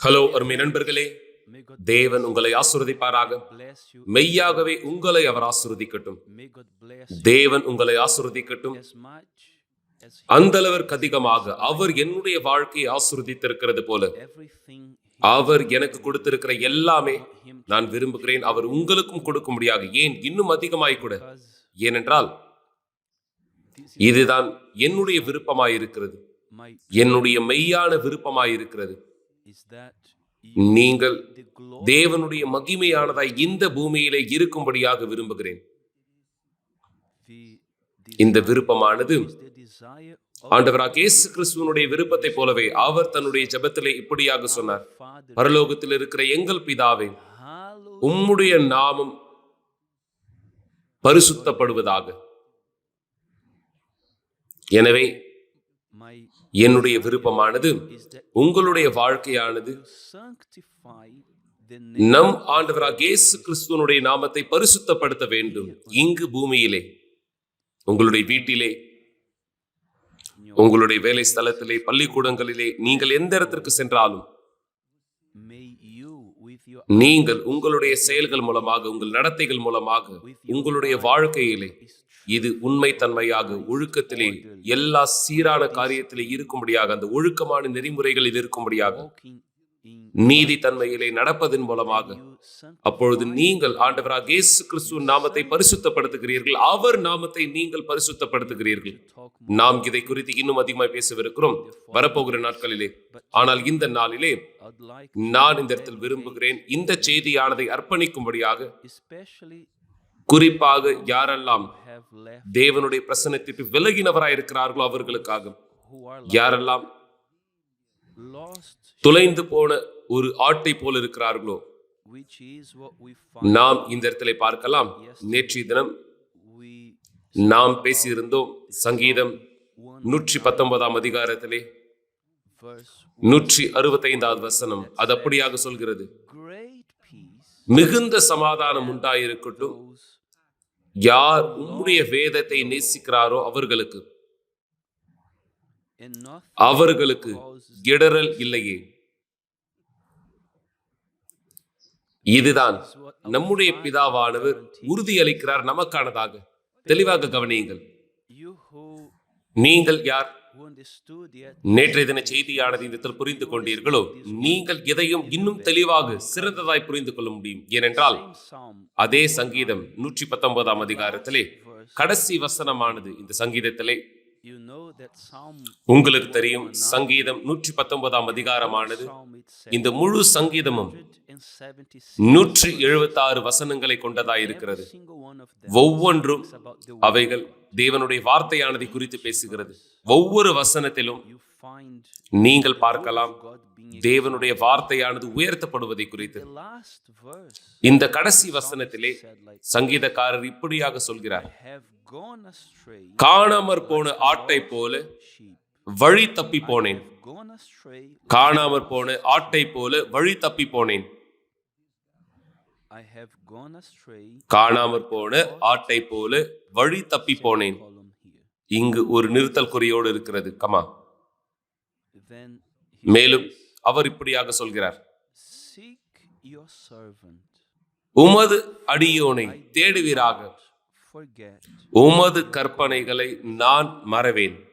Hello அருமை நண்பர்களே. தேவன் உங்களை ஆசுரதிப்பாராக மெய்யாகவே உங்களை அவர் ஆசுரதிக்கட்டும் தேவன் உங்களை ஆசுரதிக்கட்டும் அந்த அளவிற்கு அதிகமாக அவர் என்னுடைய வாழ்க்கையை ஆசுரதித்திருக்கிறது போல அவர் எனக்கு கொடுத்திருக்கிற எல்லாமே நான் விரும்புகிறேன். அவர் உங்களுக்கும் கொடுக்க முடியாது ஏன் இன்னும் அதிகமாய் கூட ஏனென்றால் இதுதான் என்னுடைய விருப்பமாயிருக்கிறது. என்னுடைய மெய்யான விருப்பமாயிருக்கிறது. நீங்கள் தேவனுடைய மகிமையானதாய் இந்த பூமியிலே இருக்கும்படியாக விரும்புகிறேன். இந்த விருப்பமானது ஆண்டவராக இயேசு கிறிஸ்துவனுடைய விருப்பத்தைப் போலவே அவர் தன்னுடைய ஜெபத்திலே இப்படியாக சொன்னார். பரலோகத்தில் இருக்கிற எங்கள் பிதாவே உம்முடைய நாமம் பரிசுத்தப்படுவதாக. எனவே என்னுடைய விருப்பமானது உங்களுடைய வாழ்க்கையானது. நம் ஆண்டவராக இயேசு கிறிஸ்துவனுடைய நாமத்தை பரிசுத்தப்படுத்த வேண்டும். இங்கு பூமியிலே உங்களுடைய வீட்டிலே உங்களுடைய வேலை ஸ்தலத்திலே பள்ளிக்கூடங்களிலே நீங்கள் எந்த இடத்திற்கு சென்றாலும் நீங்கள் உங்களுடைய செயல்கள் மூலமாக உங்கள் நடத்தைகள் மூலமாக உங்களுடைய வாழ்க்கையிலே is இது உண்மைத்தன்மையாக ஒழுக்கத்திலே எல்லா சீரான காரியத்திலே இருக்கும்படியாக அந்த ஒழுக்கமான நெறிமுறைகளில் இருக்கும்படியாக நீதி தன்மையிலே நடப்பதன் மூலமாக அப்பொழுது நீங்கள் ஆண்டவராக இயேசு கிறிஸ்துவின் நாமத்தை பரிசுத்தப்படுத்துகிறீர்கள். அவர் நாமத்தை நீங்கள் பரிசுத்தப்படுத்துகிறீர்கள். நாம் இதை குறித்து இன்னும் அதிகமாக பேசவிருக்கிறோம். வரப்போகிற நாட்களிலே. ஆனால் இந்த நாளிலே நான் இந்த இடத்தில் விரும்புகிறேன். இந்த செய்தியானதை அர்ப்பணிக்கும்படியாக குறிப்பாக யாரெல்லாம் தேவனுடைய பிரசனத்திற்கு விலகினவராய் இருக்கிறார்களோ அவர்களுக்காக. யாரெல்லாம் துளைந்து போன ஒரு ஆட்டை போல இருக்கிறார்களோ. நாம் இந்த இடத்திலே பார்க்கலாம். நேற்றைய தினம் நாம் பேசியிருந்தோம் சங்கீதம் நூற்றி பத்தொன்பதாம் அதிகாரத்திலே. நூற்றி அறுபத்தைந்தாவது வசனம் அது அப்படியாக சொல்கிறது. மிகுந்த சமாதானம் உண்டாயிருக்கட்டும். யார் உம்முடைய வேதத்தை நேசிக்கிறாரோ அவர்களுக்கு. அவர்களுக்கு இடரல் இல்லையே. இதுதான் நம்முடைய பிதாவானவர் உறுதியளிக்கிறார் நமக்கானதாக. தெளிவாக கவனியுங்கள். நீங்கள் யார்? நேற்றைய தின செய்தியானது இந்த புரிந்து கொண்டீர்களோ? நீங்கள் எதையும் இன்னும் தெளிவாக சிறந்ததாய் புரிந்து கொள்ள முடியும். ஏனென்றால் அதே சங்கீதம் நூற்றி பத்தொன்பதாம் அதிகாரத்திலே கடைசி வசனமானது இந்த சங்கீதத்திலே. உங்களுக்கு தெரியும் சங்கீதம் நூற்றி பத்தொன்பதாம் அதிகாரமானது இந்த முழு சங்கீதமும் 176 நூற்றி எழுபத்தாறு வசனங்களை கொண்டதாய் இருக்கிறது. ஒவ்வொன்றும் அவைகள் தேவனுடைய வார்த்தையானதை குறித்து பேசுகிறது. ஒவ்வொரு வசனத்திலும் நீங்கள் பார்க்கலாம் தேவனுடைய வார்த்தையானது உயர்த்தப்படுவதை குறித்து. இந்த கடைசி வசனத்திலே சங்கீதக்காரர் இப்படியாக சொல்கிறார். காணாமற் போன ஆட்டை போல வழி தப்பி போனேன். காணாமற் போன ஆட்டை போல வழி தப்பி போனேன். காணாமற் போன ஆட்டை போல வழி தப்பி போனேன். இங்கு ஒரு நிறுத்தல் குறியோடு இருக்கிறது. கமா மேலும் அவர் இப்படியாக சொல்கிறார். உமது அடியோனை தேடுவீராக. உமது கற்பனைகளை நான் மறவேன்.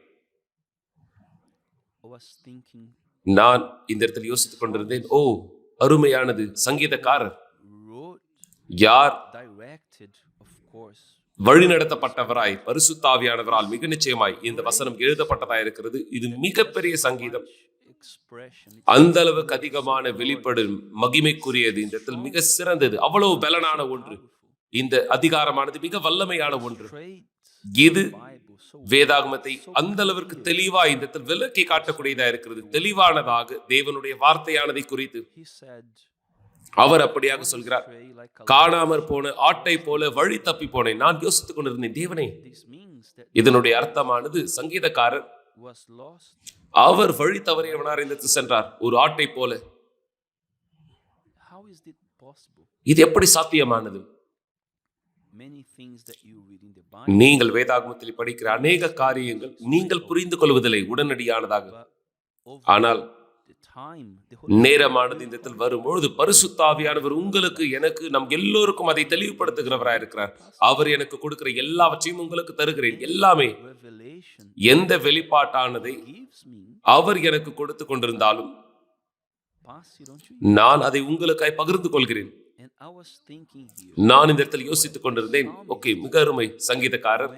நான் இந்த இடத்தில் யோசித்துக் கொண்டிருந்தேன். ஓ அருமையானது சங்கீதக்காரர். யார் வழிநடத்தப்பட்டவராய் பரிசுத்தாவியானவரால் மிக நிச்சயமாய் இந்த வசனம் எழுதப்பட்டதாய் இருக்கிறது. இது மிகப்பெரிய சங்கீதம். அந்த அளவுக்கு அதிகமான வெளிப்படும் மகிமைக்குரியது. இந்த இடத்தில் மிக சிறந்தது. அவ்வளவு பலனான ஒன்று. இந்த அதிகாரமானது மிக வல்லமையான ஒன்று. இது வேதாகமத்தை அந்த அளவிற்கு தெளிவா இந்த இடத்தில் விளக்கி காட்டக்கூடியதா இருக்கிறது. தெளிவானதாக தேவனுடைய வார்த்தையானதை குறித்து. அவர் அப்படியாக சொல்கிறார் காணாமற் போன ஆட்டை போல வழி தப்பி போனேன். நான் யோசித்துக் கொண்டிருந்தேன் தேவனே இதனுடைய அர்த்தமானது சங்கீதக்காரர் அவர் வழி தவறியவனார் இந்த சென்றார் ஒரு ஆட்டை போல. இது எப்படி சாத்தியமானது? நீங்கள் வேதாகமத்தில் படிக்கிற அநேக காரியங்கள் நீங்கள் புரிந்து கொள்வதில்லை உடனடியானதாக. ஆனால் நேரமானது இந்த இடத்தில் வரும்பொழுது பரிசுத்தாவியானவர் உங்களுக்கு எனக்கு நம் எல்லோருக்கும் அதை தெளிவுபடுத்துகிறவராய் இருக்கிறார். அவர் எனக்கு கொடுக்கிற எல்லாவற்றையும் உங்களுக்கு தருகிறேன். எல்லாமே எந்த வெளிப்பாட்டானதை அவர் எனக்கு கொடுத்து கொண்டிருந்தாலும். நான் அதை உங்களுக்காய் பகிர்ந்து கொள்கிறேன். நான் இந்த இடத்தில் யோசித்துக் கொண்டிருந்தேன். ஓகே மிக அருமை சங்கீதக்காரர்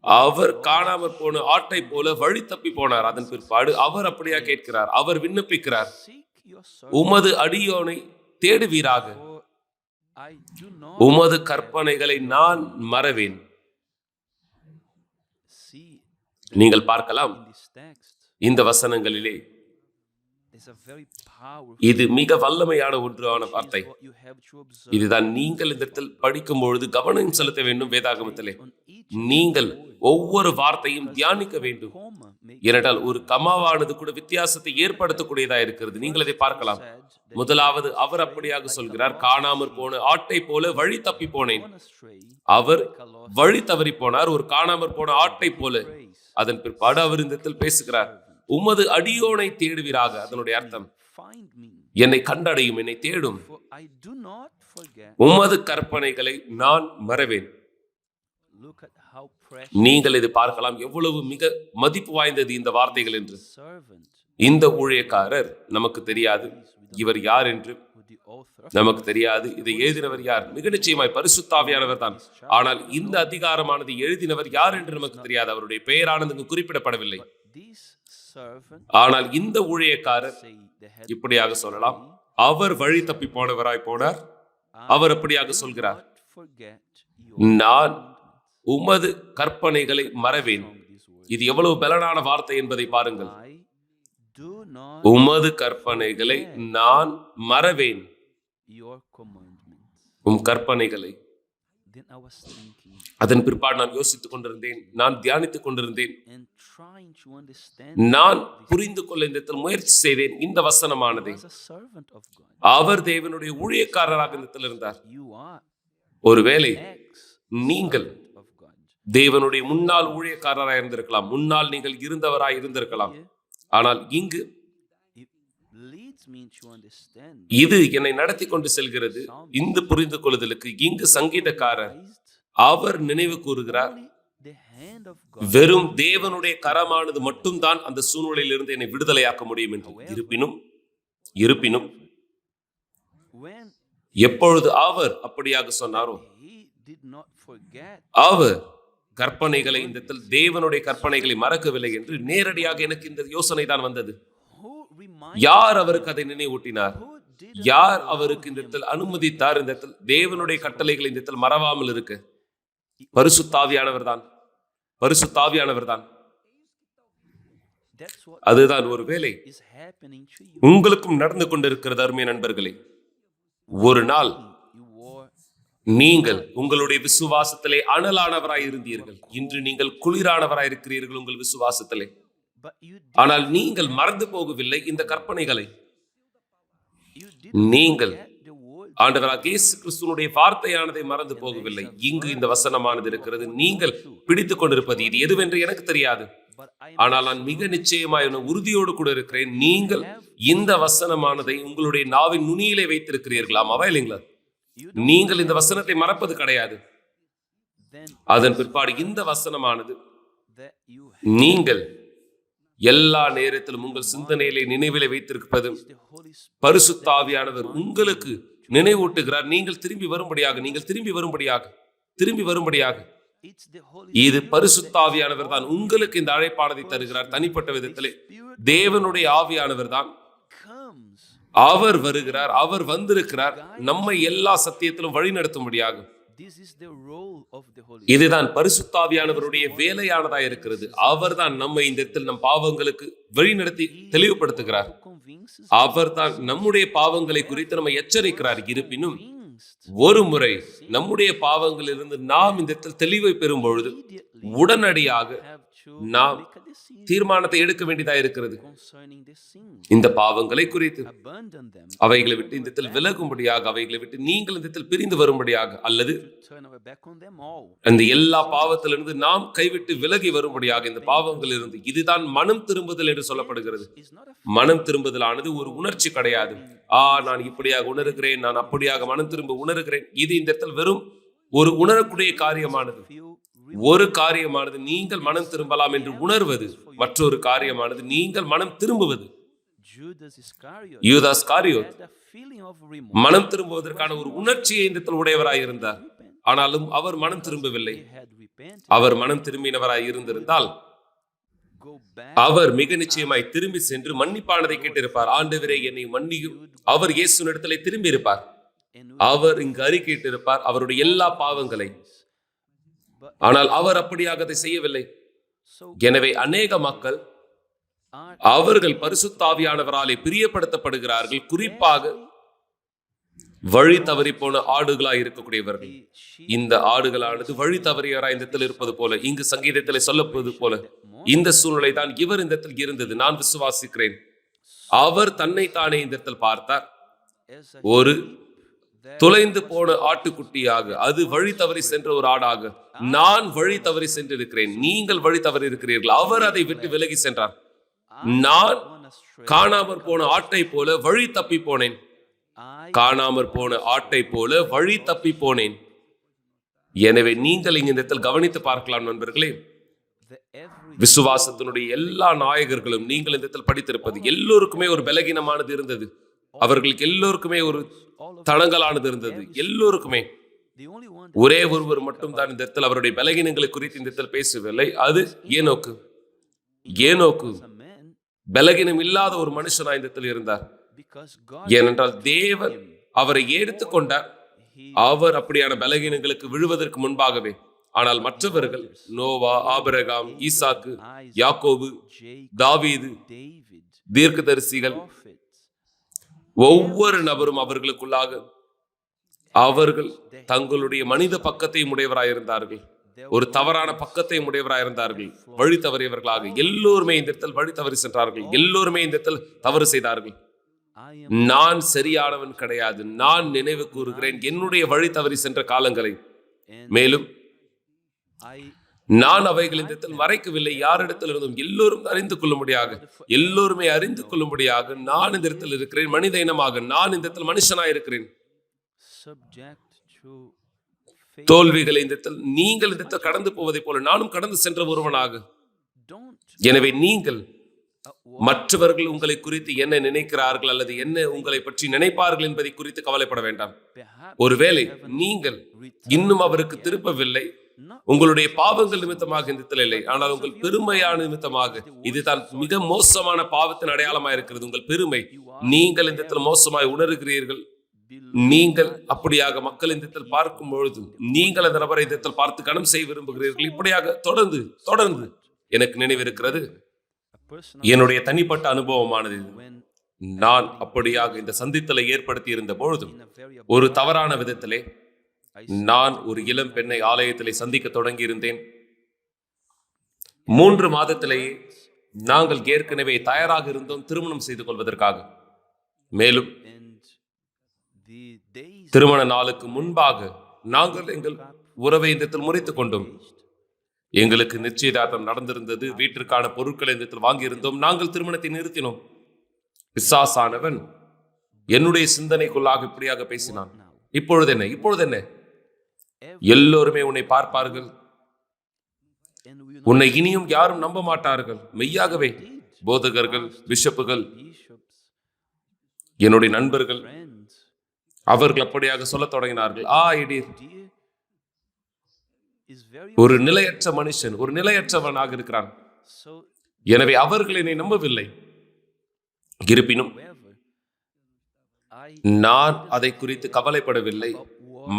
அவர் காணாமற் போன ஆட்டை போல வழி தப்பி போனார். அதன் பிற்பாடு அவர் அப்படியா கேட்கிறார். அவர் விண்ணப்பிக்கிறார். உமது அடியோனை தேடுவீராக. உமது கற்பனைகளை நான் மறவேன். நீங்கள் பார்க்கலாம். இந்த வசனங்களிலே இது மிக வல்லமையான ஒன்றான வார்த்தை. இதுதான் நீங்கள் இந்த இடத்தில் படிக்கும் பொழுது கவனம் செலுத்த வேண்டும் வேதாகமத்திலே. நீங்கள் ஒவ்வொரு வார்த்தையும் தியானிக்க வேண்டும். ஏனென்றால் ஒரு கமாவானது கூட வித்தியாசத்தை ஏற்படுத்தக்கூடியதா இருக்கிறது. நீங்கள் அதை பார்க்கலாம். முதலாவது அவர் அப்படியாக சொல்கிறார் காணாமற் போன ஆட்டை போல வழி தப்பி போனேன். அவர் வழி தவறி போனார் ஒரு காணாமற் போன ஆட்டை போல. அதன் பிற்பாடு அவர் இந்த இடத்தில் பேசுகிறார் உமது அடியோனை தேடுவீராக. அதனுடைய அர்த்தம் என்னை கண்டடையும் என்னை தேடும். உமது கற்பனைகளை நான் மறவேன். நீங்கள் இதை பார்க்கலாம். எவ்வளவு மிக மதிப்பு வாய்ந்தது இந்த வார்த்தைகள் என்று. இந்த ஊழியக்காரர் நமக்கு தெரியாது. இவர் யார் என்று. நமக்கு தெரியாது. இதை எழுதினவர் யார்? மிக நிச்சயமாய் பரிசுத்தாவியானவர் தான். ஆனால் இந்த அதிகாரமானது எழுதினவர் யார் என்று நமக்கு தெரியாது. அவருடைய பெயரானது குறிப்பிடப்படவில்லை. ஆனால் இந்த ஊழியக்காரர் இப்படியாக சொல்லலாம். அவர் வழி தப்பி போனவராய் போனார். அவர் அப்படியாக சொல்கிறார்? நான். உமது கற்பனைகளை மறவேன். இது எவ்வளவு பலனான வார்த்தை என்பதை பாருங்கள். உமது கற்பனைகளை நான் மறவேன். உம் கற்பனைகளை அதன் பிற்பாடு நான் யோசித்துக் கொண்டிருந்தேன் நான் தியானித்துக் கொண்டிருந்தேன். நான் புரிந்து கொள்ள இந்த இடத்தில் முயற்சி செய்தேன் இந்த வசனமானதை. அவர் தேவனுடைய ஊழியக்காரராக இந்த இருந்தார். ஒருவேளை நீங்கள். தேவனுடைய முன்னாள் ஊழியக்காரராய் இருந்திருக்கலாம் முன்னால் நீங்கள் இருந்தவராய் இருந்திருக்கலாம். ஆனால் இங்கு இது என்னை நடத்தி கொண்டு செல்கிறது. இந்த புரிந்து கொள்ளுதலுக்கு இங்கு சங்கீதக்காரர் அவர் நினைவு கூறுகிறார் வெறும் தேவனுடைய கரமானது மட்டும்தான் அந்த சூழ்நிலையிலிருந்து என்னை விடுதலையாக்க முடியும் என்று. இருப்பினும் இருப்பினும் எப்பொழுது அவர் அப்படியாக சொன்னாரோ அவர் கற்பனைகளை இந்த தேவனுடைய கற்பனைகளை மறக்கவில்லை என்று நேரடியாக எனக்கு இந்த யோசனை தான் வந்தது. யார் அவருக்கு அதை நினைவூட்டினார்? யார் அவருக்கு இந்த இடத்தில் அனுமதித்தார்? இந்த இடத்தில் தேவனுடைய கட்டளைகளை இந்த இடத்தில் மறவாமல் இருக்கு. தான் பரிசுத்தாவியானவர் தான் that's what அதுதான் ஒரு வேலை. உங்களுக்கும் நடந்து கொண்டிருக்கிறது அருமைய நண்பர்களே. ஒரு நாள் நீங்கள் உங்களுடைய விசுவாசத்திலே அனலானவராய் இருந்தீர்கள். இன்று நீங்கள் குளிரானவராய் இருக்கிறீர்கள் உங்கள் விசுவாசத்திலே. ஆனால் நீங்கள் மறந்து போகவில்லை இந்த கற்பனைகளை. நீங்கள் ஆண்டவராக இயேசு கிறிஸ்துவனுடைய வார்த்தையானதை மறந்து போகவில்லை. இங்கு இந்த வசனமானது இருக்கிறது. நீங்கள் பிடித்துக் கொண்டிருப்பது இது எதுவென்று எனக்கு தெரியாது. ஆனால் நான் மிக நிச்சயமாய் உறுதியோடு கூட இருக்கிறேன். நீங்கள் இந்த வசனமானதை உங்களுடைய நாவின் நுனியிலே வைத்திருக்கிறீர்கள்? ஆமாவா இல்லைங்களா? நீங்கள் இந்த வசனத்தை மறப்பது கிடையாது. அதன் பிற்பாடு இந்த வசனமானது. நீங்கள் எல்லா நேரத்திலும் உங்கள் சிந்தனையிலே நினைவிலே வைத்திருப்பது. பரிசுத்தாவியானவர் உங்களுக்கு நினைவூட்டுகிறார். நீங்கள் திரும்பி வரும்படியாக நீங்கள் திரும்பி வரும்படியாக திரும்பி வரும்படியாக. இது பரிசுத்தாவியானவர் தான் உங்களுக்கு இந்த அழைப்பானதை தருகிறார். தனிப்பட்ட விதத்திலே தேவனுடைய ஆவியானவர் தான். அவர் வருகிறார் அவர் வந்திருக்கிறார். நம்மை எல்லா சத்தியத்திலும் வழி நடத்தும்படியாகும் is the role of the Holy இதுதான் பரிசுத்தாவியானவருடைய வேலையானதா இருக்கிறது. அவர்தான் நம்மை இந்த இடத்தில் நம் பாவங்களுக்கு வழிநடத்தி தெளிவுபடுத்துகிறார். அவர்தான் நம்முடைய பாவங்களை குறித்து நம்ம எச்சரிக்கிறார். இருப்பினும் ஒரு முறை நம்முடைய பாவங்களிலிருந்து நாம் இந்த இடத்தில் தெளிவை பெறும் பொழுது உடனடியாக நாம் தீர்மானத்தை எடுக்க வேண்டியதா இருக்கிறது. இந்த பாவங்களை குறித்து. அவைகளை விட்டு இந்த விலகும்படியாக அவைகளை விட்டு நீங்கள் இந்த பிரிந்து வரும்படியாக அல்லது. அந்த எல்லா பாவத்திலிருந்து நாம் கைவிட்டு விலகி வரும்படியாக இந்த பாவங்கள் இருந்து இதுதான் மனம் திரும்புதல் என்று சொல்லப்படுகிறது. மனம் திரும்புதலானது ஒரு உணர்ச்சி கிடையாது. ஆ நான் இப்படியாக உணர்கிறேன் நான் அப்படியாக மனம் திரும்ப உணர்கிறேன். இது இந்த இடத்தில் வெறும் ஒரு உணரக்கூடிய காரியமானது. ஒரு காரியமானது நீங்கள் மனம் திரும்பலாம் என்று உணர்வது மற்றொரு காரியமானது நீங்கள் மனம் திரும்புவது. யூதாஸ் remorse. மனம் திரும்புவதற்கான ஒரு உணர்ச்சியை இந்த இடத்தில் உடையவராய் இருந்தார். ஆனாலும் அவர் மனம் திரும்பவில்லை. அவர் மனம் திரும்பினவராய் இருந்திருந்தால். அவர் மிக நிச்சயமாய் திரும்பி சென்று மன்னிப்பானதை கேட்டிருப்பார். ஆண்டவரே என்னை மன்னியும். அவர் இயேசுனிடத்திலே திரும்பி இருப்பார் அவர் இங்கு அறிக்கையிட்டிருப்பார் அவருடைய எல்லா பாவங்களை. ஆனால் அவர் அப்படியாக அதை செய்யவில்லை. எனவே அநேக மக்கள் அவர்கள் பரிசுத்தாவியானவராலே பிரியப்படுத்தப்படுகிறார்கள். குறிப்பாக வழி தவறி போன ஆடுகளாய் இருக்கக்கூடியவர்கள். இந்த ஆடுகளானது வழி தவறியவராய் இந்த இடத்தில் இருப்பது போல இங்கு சங்கீதத்திலே சொல்லப்படுவது போல இந்த சூழ்நிலை தான் இவர் இந்த இடத்தில் இருந்தது. நான் விசுவாசிக்கிறேன். அவர் தன்னை தானே இந்த இடத்தில் பார்த்தார். ஒரு தொலைந்து போன ஆட்டுக்குட்டியாக அது வழி தவறி சென்ற ஒரு ஆடாக நான் வழி தவறி சென்றிருக்கிறேன். நீங்கள் வழி தவறி இருக்கிறீர்கள் அவர் அதை விட்டு விலகி சென்றார். நான் காணாமற் போன ஆட்டை போல வழி தப்பி போனேன். காணாமற் போன ஆட்டை போல வழி தப்பி போனேன். எனவே நீங்கள் இங்க இந்த இடத்தில் கவனித்து பார்க்கலாம் நண்பர்களே. விசுவாசத்தினுடைய எல்லா நாயகர்களும் நீங்கள் இந்த இடத்தில் படித்திருப்பது எல்லோருக்குமே ஒரு பலகீனமானது இருந்தது. அவர்களுக்கு எல்லோருக்குமே ஒரு all தடங்கலானது இருந்தது. எல்லோருக்குமே. ஒரே ஒருவர் மட்டும் தான் இந்த இடத்தில் அவருடைய பலகீனங்களை குறித்து இந்த இடத்தில் பேசவில்லை. அது ஏனோக்கு. ஏனோக்கு. பலகீனம் இல்லாத ஒரு மனுஷனா இந்த இடத்தில் இருந்தார். ஏனென்றால் தேவன் அவரை எடுத்துக்கொண்டார் அவர் அப்படியான பலகீனங்களுக்கு விழுவதற்கு முன்பாகவே. ஆனால் மற்றவர்கள் நோவா ஆபிரகாம் ஈசாக்கு யாக்கோபு தாவீது தீர்க்கதரிசிகள் ஒவ்வொரு நபரும் அவர்களுக்குள்ளாக அவர்கள் தங்களுடைய மனித பக்கத்தையும் உடையவராயிருந்தார்கள். ஒரு தவறான பக்கத்தையும் உடையவராயிருந்தார்கள். வழி தவறியவர்களாக எல்லோருமே இந்த இடத்தில் வழி தவறி சென்றார்கள். எல்லோருமே இந்த இடத்தில் தவறு செய்தார்கள். நான் சரியானவன் கிடையாது. நான் நினைவு கூறுகிறேன். என்னுடைய வழி தவறி சென்ற காலங்களை. மேலும் நான் அவைகள் இந்த இடத்தில் மறைக்கவில்லை. யாரிடத்தில் இருந்தும் எல்லோரும் அறிந்து கொள்ளும்படியாக எல்லோருமே அறிந்து கொள்ளும்படியாக நான் இந்த இடத்தில் இருக்கிறேன். மனித இனமாக நான் இந்த இடத்தில் மனுஷனாய் இருக்கிறேன். தோல்விகளை இந்த நீங்கள் இந்த கடந்து போவதைப் போல நானும் கடந்து சென்ற ஒருவனாக. எனவே நீங்கள் மற்றவர்கள் உங்களை குறித்து என்ன நினைக்கிறார்கள் அல்லது என்ன உங்களை பற்றி நினைப்பார்கள் என்பதை குறித்து கவலைப்பட வேண்டாம். ஒருவேளை நீங்கள் இன்னும் அவருக்கு திருப்பவில்லை. உங்களுடைய பாவங்கள் நிமித்தமாக இந்த இல்லை. ஆனால் உங்கள் பெருமையான நிமித்தமாக இதுதான் மிக மோசமான பாவத்தின் அடையாளமா இருக்கிறது உங்கள் பெருமை. நீங்கள் இந்த மோசமாய் உணர்கிறீர்கள். நீங்கள் அப்படியாக மக்கள் இந்த இடத்தில் பார்க்கும் பொழுது நீங்கள் அந்த நபரை இந்த பார்த்து கணம் செய்ய விரும்புகிறீர்கள். இப்படியாக தொடர்ந்து தொடர்ந்து எனக்கு நினைவிருக்கிறது. என்னுடைய தனிப்பட்ட அனுபவமானது நான் அப்படியாக இந்த சந்தித்தலை ஏற்படுத்தி இருந்த பொழுதும் ஒரு தவறான விதத்திலே நான் ஒரு இளம் பெண்ணை ஆலயத்திலே சந்திக்க தொடங்கி இருந்தேன் மூன்று மாதத்திலேயே நாங்கள் ஏற்கனவே தயாராக இருந்தோம் திருமணம் செய்து கொள்வதற்காக. மேலும் திருமண நாளுக்கு முன்பாக நாங்கள் எங்கள் உறவை இந்த இடத்தில் முறித்துக் கொண்டோம். எங்களுக்கு நிச்சயதார்த்தம் நடந்திருந்தது. வீட்டிற்கான பொருட்களை இந்த இடத்தில் வாங்கியிருந்தோம். நாங்கள் திருமணத்தை நிறுத்தினோம். பிசாசானவன் என்னுடைய சிந்தனைக்குள்ளாக இப்படியாக பேசினான். இப்பொழுது என்ன? இப்பொழுது என்ன? எல்லோருமே உன்னை பார்ப்பார்கள். உன்னை இனியும் யாரும் நம்ப மாட்டார்கள். மெய்யாகவே போதகர்கள் பிஷப்புகள் என்னுடைய நண்பர்கள் அவர்கள் அப்படியாக சொல்லத் தொடங்கினார்கள். ஆ இடீர். ஒரு நிலையற்ற மனுஷன் ஒரு நிலையற்றவனாக இருக்கிறான். எனவே அவர்கள் என்னை நம்பவில்லை. இருப்பினும் நான் அதை குறித்து கவலைப்படவில்லை.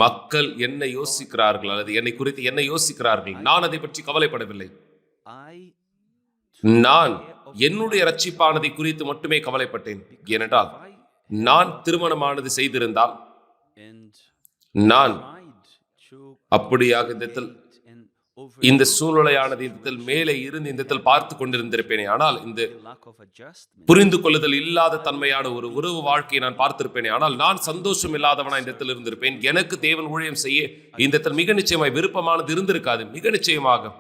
மக்கள் என்ன யோசிக்கிறார்கள் அல்லது என்னை குறித்து என்ன யோசிக்கிறார்கள்? நான் அதை பற்றி கவலைப்படவில்லை. நான் என்னுடைய ரட்சிப்பானதை குறித்து மட்டுமே கவலைப்பட்டேன். ஏனென்றால் நான் திருமணமானது செய்திருந்தால் நான் அப்படியாக இந்த இந்த சூழ்நிலையானது இந்த மேலே இருந்து இந்த பார்த்து கொண்டிருந்திருப்பேனே. ஆனால் இந்த. புரிந்து கொள்ளுதல் இல்லாத தன்மையான ஒரு உறவு வாழ்க்கையை நான் பார்த்திருப்பேனே. ஆனால் நான் சந்தோஷம் இல்லாதவனா இந்த இடத்தில் இருந்திருப்பேன். எனக்கு தேவன் ஊழியம் செய்ய இந்த இடத்தில் மிக நிச்சயமாய் விருப்பமானது இருந்திருக்காது. மிக நிச்சயமாக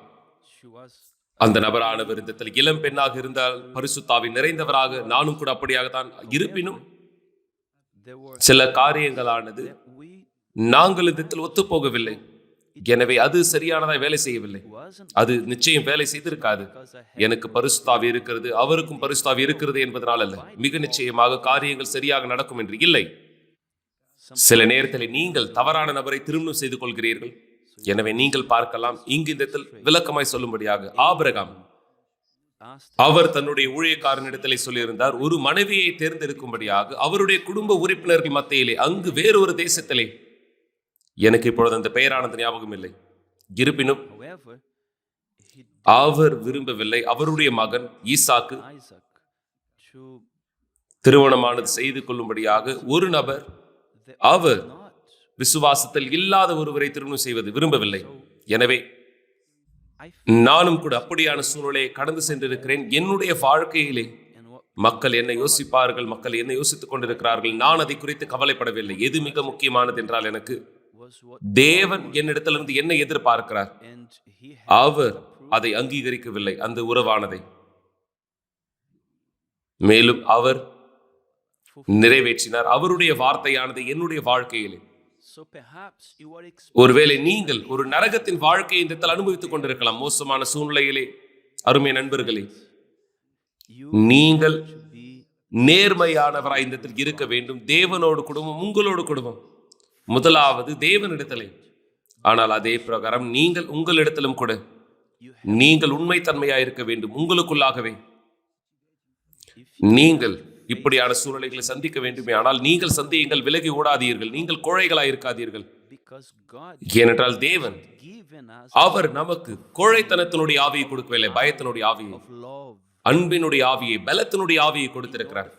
அந்த நபரானவர் இந்த இடத்தில் இளம் பெண்ணாக இருந்தால் பரிசுத்தாவி நிறைந்தவராக நானும் கூட அப்படியாகத்தான் இருப்பினும் சில காரியங்களானது நாங்கள் இதில் ஒத்துப்போகவில்லை. எனவே அது சரியானதாக வேலை செய்யவில்லை. அது நிச்சயம் வேலை செய்திருக்காது. எனக்கு பரிசுத்தாவி இருக்கிறது அவருக்கும் பரிசுத்தாவி இருக்கிறது என்பதனால் அல்ல. மிக நிச்சயமாக காரியங்கள் சரியாக நடக்கும் என்று இல்லை. சில நேரத்தில் நீங்கள் தவறான நபரை திருமணம் செய்து கொள்கிறீர்கள். எனவே நீங்கள் பார்க்கலாம் இங்கு இந்த விளக்கமாய் சொல்லும்படியாக ஆபிரகாம் அவர் தன்னுடைய ஊழியக்காரனிடத்திலே சொல்லியிருந்தார் ஒரு மனைவியை தேர்ந்தெடுக்கும்படியாக அவருடைய குடும்ப உறுப்பினர்கள் மத்தியிலே அங்கு வேறொரு தேசத்திலே. எனக்கு இப்பொழுது அந்த பெயரானது ஞாபகம் இல்லை. இருப்பினும் அவர் விரும்பவில்லை. அவருடைய மகன் ஈசாக்கு திருமணமானது செய்து கொள்ளும்படியாக ஒரு நபர் அவர் விசுவாசத்தில் இல்லாத ஒருவரை திருமணம் செய்வது விரும்பவில்லை. எனவே நானும் கூட அப்படியான சூழ்நிலையை கடந்து சென்றிருக்கிறேன். என்னுடைய வாழ்க்கையிலே மக்கள் என்ன யோசிப்பார்கள் மக்கள் என்ன யோசித்துக் கொண்டிருக்கிறார்கள். நான் அதை குறித்து கவலைப்படவில்லை. எது மிக முக்கியமானது என்றால் எனக்கு தேவன் என்னிடத்திலிருந்து என்ன எதிர்பார்க்கிறார். அவர் அதை அங்கீகரிக்கவில்லை. அந்த உறவானதை. மேலும் அவர் நிறைவேற்றினார். அவருடைய வார்த்தையானது என்னுடைய வாழ்க்கையிலே. ஒருவேளை நீங்கள் ஒரு நரகத்தின் வாழ்க்கையை இந்த இடத்தில் அனுபவித்துக் கொண்டிருக்கலாம். மோசமான சூழ்நிலையிலே. அருமை நண்பர்களே நீங்கள் நேர்மையானவராய் இந்த இடத்தில் இருக்க வேண்டும். தேவனோடு குடும்பம் உங்களோடு குடும்பம். முதலாவது தேவனிடத்திலே ஆனால் அதே பிரகாரம் நீங்கள் உங்களிடத்திலும் கூட நீங்கள் உண்மைத்தன்மையாய் இருக்க வேண்டும். உங்களுக்குள்ளாகவே. நீங்கள் இப்படியான சூழ்நிலைகளை சந்திக்க வேண்டுமே. ஆனால் நீங்கள் சந்தியுங்கள் விலகி ஓடாதீர்கள். நீங்கள் கோழைகளாய் இருக்காதீர்கள். ஏனென்றால் தேவன் அவர் நமக்கு கோழைத்தனத்தினுடைய ஆவியை கொடுக்கவில்லை பயத்தினுடைய ஆவியை அன்பினுடைய ஆவியை பலத்தினுடைய ஆவியை கொடுத்திருக்கிறார்.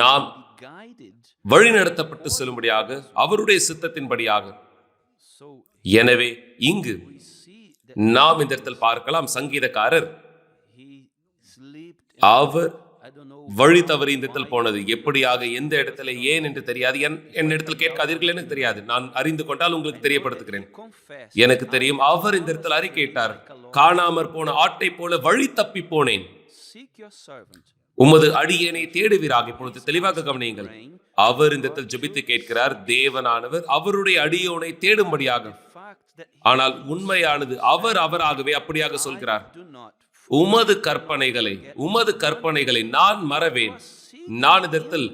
நாம் வழிநடத்தப்பட்டு செல்லும்படியாக அவருடைய சித்தத்தின்படியாக. எனவே இங்கு நாம் இந்த இடத்தில் பார்க்கலாம். சங்கீதக்காரர் அவர் வழி தவறி இந்த இடத்தில் போனது. எப்படியாக எந்த இடத்துல ஏன் என்று தெரியாது. என் என்னிடத்தில் கேட்காதீர்கள் எனக்கு தெரியாது. நான் அறிந்து கொண்டால் உங்களுக்கு தெரியப்படுத்துகிறேன். எனக்கு தெரியும் அவர் இந்த இடத்தில் அறிக்கையிட்டார். காணாமற் போன ஆட்டை போல வழி தப்பி போனேன். உமது அடியனை தேடுவீராக. இப்பொழுது தெளிவாக கவனியுங்கள். அவர் இந்த இடத்தில் ஜெபித்து கேட்கிறார். தேவனானவர் அவருடைய அடியோனை தேடும்படியாக. ஆனால் உண்மையானது அவர் அவராகவே அப்படியாக சொல்கிறார். உமது கற்பனைகளை உமது கற்பனைகளை நான் மறவேன். நான் இதத்தில்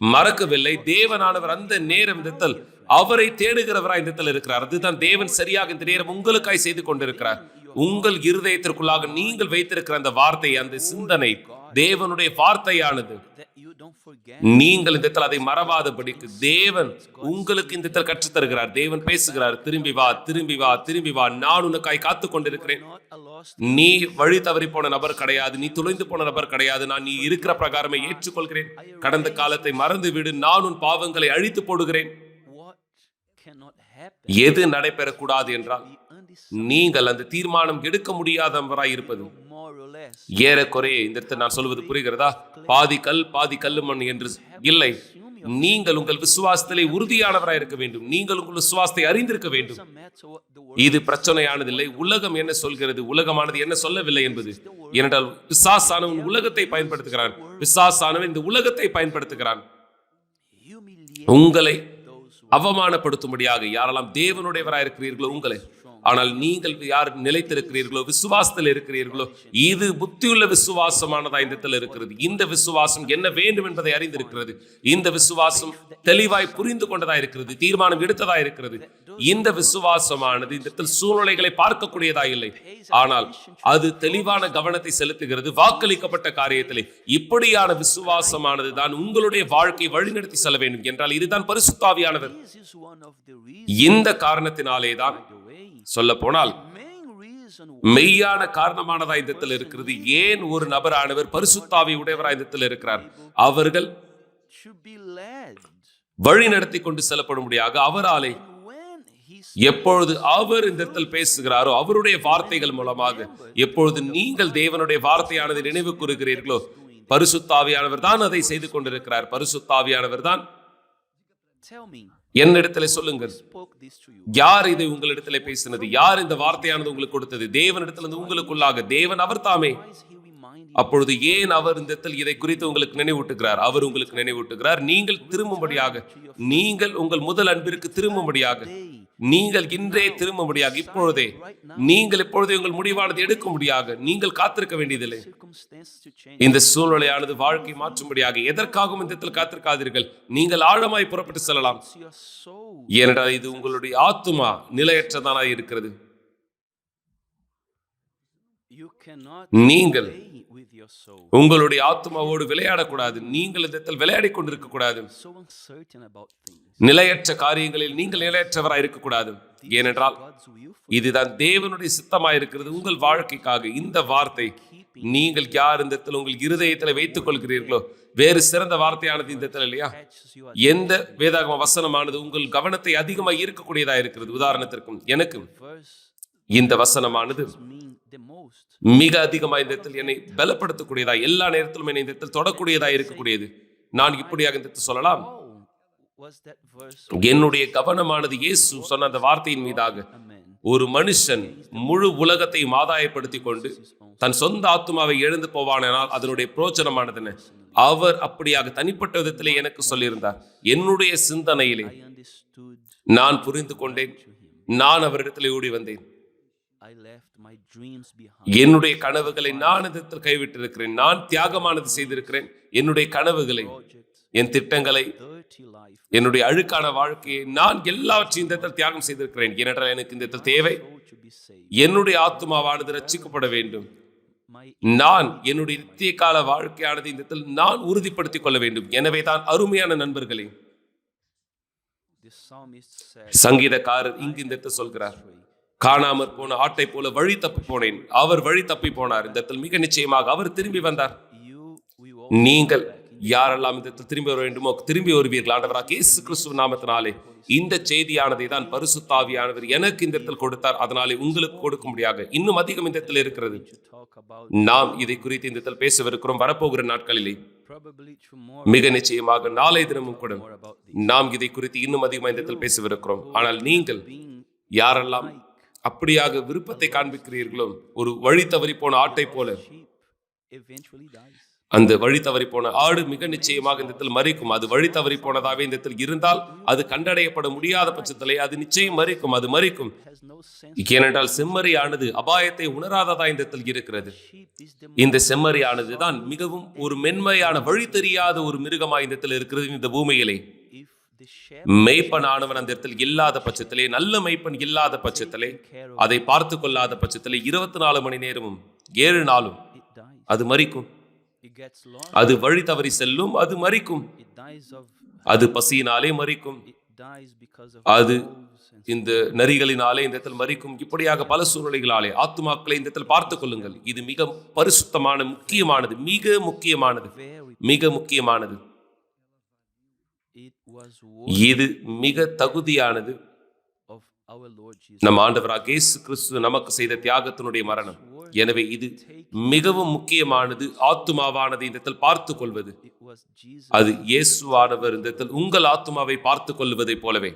மறக்கவில்லை. தேவனானவர் அந்த நேரம் இதத்தில் அவரை தேடுகிறவராய் இந்த இடத்தில் இருக்கிறார். அதுதான் தேவன் சரியாக இந்த நேரம் உங்களுக்காய் செய்து கொண்டிருக்கிறார். உங்கள் இருதயத்திற்குள்ளாக நீங்கள் வைத்திருக்கிற அந்த வார்த்தை அந்த சிந்தனை தேவனுடைய வார்த்தையானது. நீங்கள் இந்த இடத்தில் அதை மறவாதபடிக்கு தேவன் உங்களுக்கு இந்த இடத்தில் கற்றுத் தருகிறார் தேவன் பேசுகிறார் திரும்பி வா திரும்பி வா திரும்பி வா நான் உனக்காய் காத்து கொண்டிருக்கிறேன். நீ வழி தவறி போன நபர் கிடையாது நீ துளைந்து போன நபர் கிடையாது நான் நீ இருக்கிற பிரகாரமே ஏற்றுக்கொள்கிறேன். கடந்த காலத்தை மறந்து விடு நான் உன் பாவங்களை அழித்து போடுகிறேன். எது நடைபெறக்கூடாது என்றால் நீங்கள் அந்த தீர்மானம் எடுக்க முடியாதவராய் இருப்பது ஏறக்குறைய இந்த இடத்தில் நான் சொல்வது புரிகிறதா? பாதி கல் பாதி கல்லு மண் என்று இல்லை. நீங்கள் உங்கள் விசுவாசத்திலே உறுதியானவராக இருக்க வேண்டும். நீங்கள் உங்கள் விசுவாசத்தை அறிந்திருக்க வேண்டும். இது பிரச்சனையானதில்லை. உலகம் என்ன சொல்கிறது? உலகமானது என்ன சொல்லவில்லை என்பது. ஏனென்றால் விசாசானவன் உலகத்தை பயன்படுத்துகிறான். விசாசானவன் இந்த உலகத்தை பயன்படுத்துகிறான். உங்களை அவமானப்படுத்தும்படியாக யாரெல்லாம் தேவனுடையவராய் இருக்கிறீர்களோ உங்களை ஆனால் நீங்கள் யார் நிலைத்திருக்கிறீர்களோ விசுவாசத்தில் இருக்கிறீர்களோ இது புத்தியுள்ள விசுவாசமானதா இந்த இடத்துல இருக்கிறது. இந்த விசுவாசம் என்ன வேண்டும் என்பதை அறிந்திருக்கிறது. இந்த விசுவாசம் தெளிவாய் புரிந்து கொண்டதா இருக்கிறது தீர்மானம் எடுத்ததா இருக்கிறது. இந்த விசுவாசமானது இந்த இடத்தில் சூழ்நிலைகளை பார்க்கக்கூடியதா இல்லை. ஆனால் அது தெளிவான கவனத்தை செலுத்துகிறது வாக்களிக்கப்பட்ட காரியத்திலே. இப்படியான விசுவாசமானது தான் உங்களுடைய வாழ்க்கை வழிநடத்தி செல்ல வேண்டும் என்றால் இதுதான் பரிசுத்தாவியானவர். இந்த காரணத்தினாலே தான் சொல்ல போனால் மெய்யான காரணமானதா இந்த இருக்கிறது. ஏன் ஒரு நபரானவர் பரிசுத்தாவி உடையவரா இந்த இருக்கிறார்? அவர்கள் வழி நடத்தி கொண்டு செல்லப்படும்படியாக அவராலே எப்பொழுது அவர் இந்த இடத்தில் பேசுகிறாரோ அவருடைய வார்த்தைகள் மூலமாக எப்பொழுது நீங்கள் தேவனுடைய வார்த்தையானதை நினைவு கூறுகிறீர்களோ பரிசுத்தாவியானவர் தான் அதை செய்து கொண்டிருக்கிறார். பரிசுத்தாவியானவர் தான் என்னிடத்துல சொல்லுங்கள். யார் இதை உங்களிடத்துல பேசினது? யார் இந்த வார்த்தையானது உங்களுக்கு கொடுத்தது? தேவனிடத்திலிருந்து உங்களுக்குள்ளாக. தேவன் அவர் தாமே. அப்பொழுது ஏன் அவர் இந்த இடத்தில் இதை குறித்து உங்களுக்கு நினைவூட்டுகிறார்? அவர் உங்களுக்கு நினைவூட்டுகிறார். நீங்கள் திரும்பும்படியாக நீங்கள் உங்கள் முதல் அன்பிற்கு திரும்பும்படியாக. நீங்கள் இன்றே திரும்பும்படியாக இப்பொழுதே நீங்கள் இப்பொழுதே உங்கள் முடிவானது எடுக்கும்படியாக நீங்கள் காத்திருக்க வேண்டியதில்லை. இந்த சூழ்நிலையானது வாழ்க்கை மாற்றும்படியாக எதற்காகவும் இந்த இடத்தில் காத்திருக்காதீர்கள். நீங்கள் ஆழமாய் புறப்பட்டு செல்லலாம். ஏனென்றால் இது உங்களுடைய ஆத்துமா நிலையற்றதானாய் இருக்கிறது. நீங்கள் உங்களுடைய ஆத்துமாவோடு விளையாடக்கூடாது. நீங்கள் இந்த இடத்தில் விளையாடிக் கொண்டிருக்க கூடாது. நிலையற்ற காரியங்களில் நீங்கள் நிலையற்றவராய் இருக்கக்கூடாது. ஏனென்றால் இதுதான் தேவனுடைய சித்தமாய் இருக்கிறது உங்கள் வாழ்க்கைக்காக. இந்த வார்த்தை நீங்கள் யார் இந்த இடத்தில் உங்கள் இருதயத்தில் வைத்துக் கொள்கிறீர்களோ? வேறு சிறந்த வார்த்தையானது இந்த இடத்துல இல்லையா? எந்த வேதாகம வசனமானது உங்கள் கவனத்தை அதிகமாக ஈர்க்கக்கூடியதா இருக்கிறது? உதாரணத்திற்கும் எனக்கு இந்த வசனமானது மிக அதிகமாக இந்த இடத்தில் என்னை பலப்படுத்தக்கூடியதா எல்லா நேரத்திலும் என்னை இந்த இடத்தில் தொடக்கூடியதா இருக்கக்கூடியது. நான் இப்படியாக இந்த சொல்லலாம். என்னுடைய கவனமானது இயேசு சொன்ன அந்த வார்த்தையின் மீதாக ஒரு மனுஷன் முழு உலகத்தையும் ஆதாயப்படுத்தி கொண்டு தன் சொந்த ஆத்துமாவை எழுந்து போவானால் அதனுடைய பிரோச்சனமானது அவர் அப்படியாக தனிப்பட்ட விதத்திலே எனக்கு சொல்லியிருந்தார். என்னுடைய சிந்தனையிலே நான் புரிந்து கொண்டேன். நான் அவரிடத்திலே ஓடி வந்தேன். என்னுடைய கனவுகளை நான் இடத்தில் கைவிட்டிருக்கிறேன். நான் தியாகமானது செய்திருக்கிறேன். என்னுடைய கனவுகளை என் திட்டங்களை என்னுடைய அழுக்கான வாழ்க்கையை நான் எல்லாவற்றையும் இந்த இடத்தில் தியாகம் செய்திருக்கிறேன். ஏனென்றால் எனக்கு இந்த இடத்தில் தேவை. என்னுடைய ஆத்மாவானது ரட்சிக்கப்பட வேண்டும். நான் என்னுடைய நித்திய கால வாழ்க்கையானது இந்த இடத்தில் நான் உறுதிப்படுத்திக் கொள்ள வேண்டும். எனவே தான் அருமையான நண்பர்களே சங்கீதக்காரர் இங்கு இந்த இடத்தில் சொல்கிறார். காணாமற் போன ஆட்டை போல வழி தப்பி போனேன். அவர் வழி தப்பி போனார். இந்த இடத்தில் மிக நிச்சயமாக அவர் திரும்பி வந்தார். நீங்கள் யாரெல்லாம் இந்த திரும்பி வர வேண்டுமோ திரும்பி வருவீர்கள். ஆண்டவராக இயேசு கிறிஸ்துவ நாமத்தினாலே இந்த செய்தியானதை தான் பரிசுத்தாவியானவர் எனக்கு இந்த இடத்தில் கொடுத்தார். அதனாலே உங்களுக்கு கொடுக்கும்படியாக இன்னும் அதிகம் இந்த இடத்தில் இருக்கிறது. நாம் இதை குறித்து இந்த இடத்தில் பேசவிருக்கிறோம். வரப்போகிற நாட்களிலே மிக நிச்சயமாக நாளை தினமும் கூட. நாம் இதை குறித்து இன்னும் அதிகமாக இந்த இடத்தில் பேசவிருக்கிறோம். ஆனால் நீங்கள் யாரெல்லாம் அப்படியாக விருப்பத்தை காண்பிக்கிறீர்களோ? ஒரு வழி தவறி போன ஆட்டை போல. அந்த வழி தவறி போன ஆடு மிக நிச்சயமாக இந்த இடத்தில் மறிக்கும். அது வழி தவறி போனதாவே இந்த இடத்தில் இருந்தால் அது கண்டடையப்பட முடியாத பட்சத்திலே அது நிச்சயம் மறிக்கும் அது மறிக்கும். ஏனென்றால் செம்மறியானது அபாயத்தை உணராததா இந்த இடத்தில் இருக்கிறது. இந்த செம்மறியானது தான் மிகவும் ஒரு மென்மையான வழி தெரியாத ஒரு மிருகமாக இந்த இடத்தில் இருக்கிறது இந்த பூமியிலே. மெய்ப்பனானவன் அந்த இடத்தில் இல்லாத பட்சத்திலே நல்ல மெய்ப்பன் இல்லாத பட்சத்திலே அதை பார்த்து கொள்ளாத பட்சத்திலே இருபத்தி நாலு மணி நேரமும் ஏழு நாளும் அது மறிக்கும். அது வழி தவறி செல்லும் அது மறிக்கும். அது பசியினாலே மறிக்கும். அது இந்த நரிகளினாலே இந்த இடத்தில் மறிக்கும். இப்படியாக பல சூழ்நிலைகளாலே ஆத்துமாக்களை இந்த இடத்தில் பார்த்துக் கொள்ளுங்கள். இது மிக பரிசுத்தமான முக்கியமானது மிக முக்கியமானது மிக முக்கியமானது. இது மிக தகுதியானது. நம் ஆண்டவராக இயேசு கிறிஸ்து நமக்கு செய்த தியாகத்தினுடைய மரணம் எனவே இது மிகவும் முக்கியமானது ஆத்துமாவானது இந்த இடத்தில் பார்த்துக் கொள்வது. அது இயேசுவானவர் இந்த இடத்தில் உங்கள் ஆத்துமாவை பார்த்துக் கொள்வதைப் போலவே.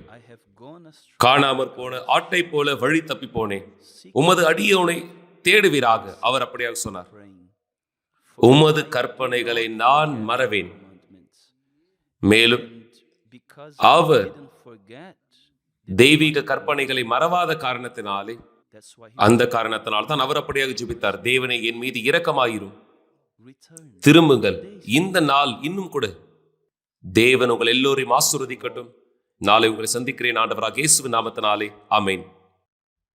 காணாமற் போன ஆட்டை போல வழி தப்பி போனேன் உமது அடியோனை தேடுவீராக அவர் அப்படியாக சொன்னார் உமது கற்பனைகளை நான் மறவேன். மேலும் அவர் தெய்வீக கற்பனைகளை மறவாத காரணத்தினாலே அந்த காரணத்தினால் தான் அவர் அப்படியாக ஜெபித்தார். தேவனை என் மீது இரக்கமாயிரும். திரும்புங்கள். இந்த நாள் இன்னும் கூட. தேவன் உங்கள் எல்லோரையும் ஆசீர்வதிக்கட்டும். நாளை உங்களை சந்திக்கிறேன் ஆண்டவராக இயேசுவின் நாமத்தினாலே. ஆமென்.